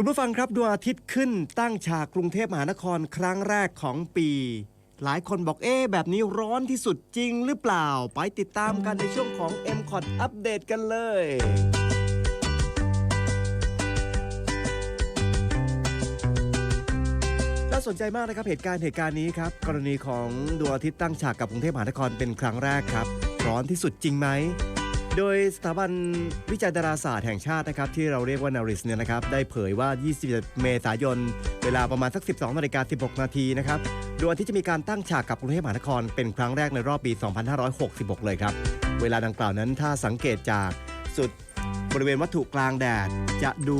คุณผู้ฟังครับดวงอาทิตย์ขึ้นตั้งฉากกรุงเทพมหานครครั้งแรกของปี หลายคนบอกเอ๊แบบนี้ร้อนที่สุดจริงหรือเปล่า ไปติดตามกันในช่วงของ m c o t อัปเดตกันเลยาสนใจมากนะครับเหตุการณ์เหตุการณ์นี้ครับกรณีของดวงอาทิตย์ตั้งฉากกับกรุงเทพมหานครเป็นครั้งแรกครับ ร้อนที่สุดจริงไหม โดยสถาบันวิจัยดาราศาสตร์แห่งชาตินะครับที่เราเรียกว่า NARIS เนี่ยนะครับได้เผยว่า21เมษายน เวลาประมาณสัก 12นาฬิกา16 นาทีนะครับดวงอาทิตย์จะมีการตั้งฉากกับกรุงเทพมหานครเป็นครั้งแรกในรอบปี 2566 เลยครับ เวลาดังกล่าวนั้นถ้าสังเกตจากสุดบริเวณวัตถุกลางแดดจะดู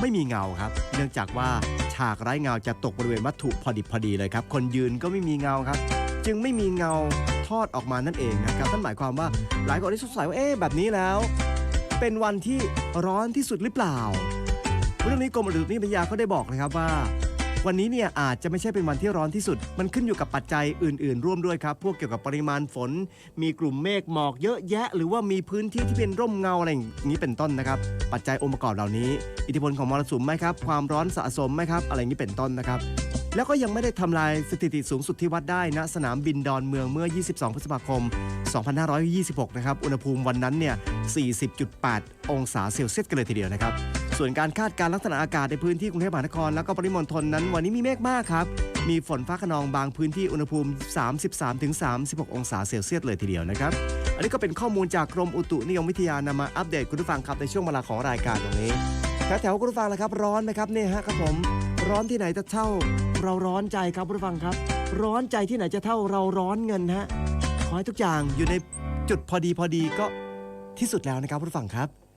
ไม่มีเงาครับ เนื่องจากว่าฉากไร้เงาจะตกบริเวณวัตถุพอดิบพอดีเลยครับ คนยืนก็ไม่มีเงาครับ จึงไม่มีเงาทอดออกมานั่นเองนะครับนั่นหมายความว่าหลายคนที่สงสัยว่าเอ๊ะแบบนี้แล้ว เป็นวันที่ร้อนที่สุดหรือเปล่า เรื่องนี้กรมอุตุนิยมวิทยาเขาได้บอกนะครับว่า วันนี้เนี่ยอาจจะไม่ใช่เป็นวันที่ร้อนที่สุด มันขึ้นอยู่กับปัจจัยอื่น ๆ ร่วมด้วยครับ พวกเกี่ยวกับปริมาณฝน มีกลุ่มเมฆหมอกเยอะแยะ หรือว่ามีพื้นที่ที่เป็นร่มเงาอะไรอย่างนี้เป็นต้นนะครับปัจจัยองค์ประกอบเหล่านี้ อิทธิพลของมรสุมไหมครับความร้อนสะสมไหมครับอะไรอย่างนี้เป็นต้นนะครับ แล้วก็ยังไม่ได้ทำลายสถิติสูงสุดที่วัดได้ณสนามบินดอนเมืองเมื่อ 22 พฤษภาคม 2526 นะครับ อุณหภูมิวันนั้นเนี่ย 40.8 องศาเซลเซียสกันเลยทีเดียวนะครับ ส่วนการคาดการณ์ลักษณะอากาศในพื้นที่กรุงเทพมหานคร แล้วก็ปริมณฑลนั้น วันนี้มีเมฆมากครับ มีฝนฟ้าขนองบางพื้นที่อุณหภูมิ 33-36 องศาเซลเซียสเลยทีเดียวนะครับ อันนี้ก็เป็นข้อมูลจากกรมอุตุนิยมวิทยานำมาอัปเดตคุณผู้ฟังครับในช่วงเวลาของรายการตรงนี้ แถวๆคุณผู้ฟังนะครับร้อนไหมครับเนี่ยฮะครับผมร้อนที่ไหนจะเท่า เราร้อนใจครับคุณผู้ฟังครับ ร้อนใจที่ไหนจะเท่าเราร้อนเงินฮะขอให้ทุกอย่างอยู่ในจุดพอดีพอดีก็ที่สุดแล้วนะครับคุณผู้ฟังครับ